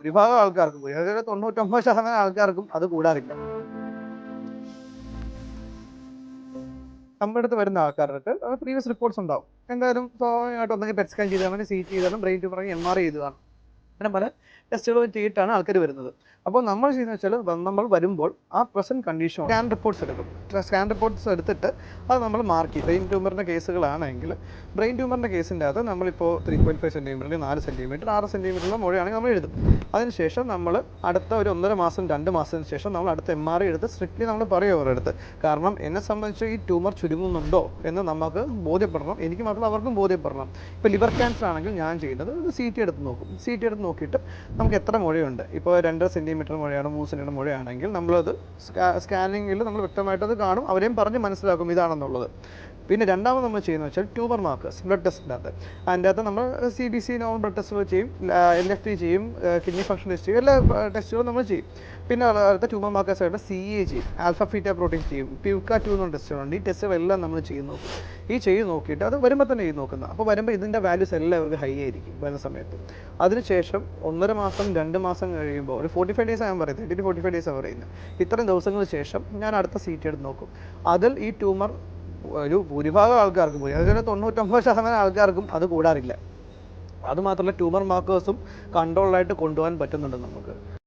ഭൂരിഭാഗം ആൾക്കാർക്കും ഭൂരിഭാഗം തൊണ്ണൂറ്റൊമ്പത് ശതമാനം ആൾക്കാർക്കും അത് കൂടാറില്ല. നമ്മുടെ അടുത്ത് വരുന്ന ആൾക്കാർക്ക് പ്രീവിയസ് റിപ്പോർട്ട്സ് ഉണ്ടാവും. എന്തായാലും സ്വാഭാവികമായിട്ട് ഒന്നെങ്കിൽ പെറ്റ് സ്കാൻ ചെയ്താണ് സി ടി ചെയ്താലും ബ്രെയിൻ ട്യൂമർ എം ആർ ചെയ്തതാണ്. അങ്ങനെ പല ടെസ്റ്റുകളും ചെയ്തിട്ടാണ് ആൾക്കാർ വരുന്നത്. അപ്പോൾ നമ്മൾ ചെയ്യുന്ന വെച്ചാൽ നമ്മൾ വരുമ്പോൾ ആ പ്രസന്റ് കണ്ടീഷൻ സ്കാൻ റിപ്പോർട്ട്സ് എടുക്കും. സ്കാൻ റിപ്പോർട്ട്സ് എടുത്തിട്ട് അത് നമ്മൾ മാർക്ക് ചെയ്യും. ബ്രെയിൻ ട്യൂമറിന്റെ കേസുകളാണെങ്കിൽ ബ്രെയിൻ ട്യൂമറിന്റെ കേസിന്റെ അകത്ത് നമ്മളിപ്പോൾ ത്രീ പോയിന്റ് ഫൈവ് സെന്റിമീറ്റർ നാല് സെന്റിമീറ്റർ ആറ് സെന്റിമീറ്ററുള്ള മുഴയാണെങ്കിൽ നമ്മൾ എഴുതും. അതിനുശേഷം നമ്മൾ അടുത്ത ഒരു ഒന്നര മാസം രണ്ട് മാസത്തിന് ശേഷം നമ്മൾ അടുത്ത എം ആർ എടുത്ത് സ്ട്രിക്ട്ലി നമ്മൾ പറയും അവരുടെ അടുത്ത്. കാരണം എന്നെ സംബന്ധിച്ച് ഈ ട്യൂമർ ചുരുങ്ങുന്നുണ്ടോ എന്ന് നമുക്ക് ബോധ്യപ്പെടണം. എനിക്ക് മാത്രമല്ല അവർക്കും ബോധ്യപ്പെടണം. ഇപ്പോൾ ലിവർ ക്യാൻസർ ആണെങ്കിൽ ഞാൻ ചെയ്യുന്നത് ഒരു സി ടി എടുത്ത് നോക്കും. സി ടി എടുത്ത് നോക്കിയിട്ട് നമുക്ക് എത്ര മുഴയുണ്ട്? ഇപ്പോൾ രണ്ടര സെന്റിമീറ്റർ മുഴയാണ് മൂന്ന് സെന്റിമീറ്റർ മുഴയാണെങ്കിൽ നമ്മളത് സ്കാ സ്കാനിങ്ങിൽ നമ്മൾ വ്യക്തമായിട്ടത് കാണും അവരെയും പറഞ്ഞ് മനസ്സിലാക്കും ഇതാണെന്നുള്ളത്. പിന്നെ രണ്ടാമത് നമ്മൾ ചെയ്യുന്നത് വെച്ചാൽ ട്യൂമർ മാർക്കേഴ്സ് ബ്ലഡ് ടെസ്റ്റിന്റെ അകത്ത് അതിന്റെ അകത്ത് നമ്മൾ C B C normal blood ടെസ്റ്റുകൾ ചെയ്യും എൽ എഫ് ടി ചെയ്യും കിഡ്നി ഫംഗ്ഷൻ ടെസ്റ്റ് ചെയ്യും എല്ലാ ടെസ്റ്റുകളും നമ്മൾ ചെയ്യും. പിന്നെ അടുത്ത ട്യൂമർ മാർക്കേഴ്സ് ആയിട്ട് സി എ ചെയ്യും ആൽഫ ഫീറ്റ പ്രോട്ടീൻ ചെയ്യും പ്യൂക്ക ടു എന്ന ടെസ്റ്റുകളുണ്ട്. ഈ ടെസ്റ്റുകളെല്ലാം നമ്മൾ ചെയ്ത് നോക്കും. ഈ ചെയ്ത് നോക്കിയിട്ട് അത് വരുമ്പോൾ തന്നെ ചെയ്ത് നോക്കുന്നത് അപ്പോൾ വരുമ്പോൾ ഇതിന്റെ വാല്യൂസ് എല്ലാം അവർക്ക് ഹൈ ആയിരിക്കും വരുന്ന സമയത്ത്. അതിനുശേഷം ഒന്നര മാസം രണ്ട് മാസം കഴിയുമ്പോൾ ഒരു ഫോർട്ടി ഫൈവ് ഡേയ്സ് ഞാൻ പറയുന്നത് തേർട്ടി ഫോർട്ടി ഫൈവ് ഡേയ്സ് പറയുന്നത്. ഇത്രയും ദിവസങ്ങൾക്ക് ശേഷം ഞാൻ അടുത്ത സീറ്റ് എടുത്ത് നോക്കും. അതിൽ ഈ ട്യൂമർ ഒരു ഭൂരിഭാഗം ആൾക്കാർക്കും അതായത് തൊണ്ണൂറ്റൊമ്പത് ശതമാനം ആൾക്കാർക്കും അത് കൂടാറില്ല. അതുമാത്രമല്ല ട്യൂമർ മാർക്കേഴ്സും കൺട്രോളായിട്ട് കൊണ്ടുപോകാൻ പറ്റുന്നുണ്ട് നമുക്ക്.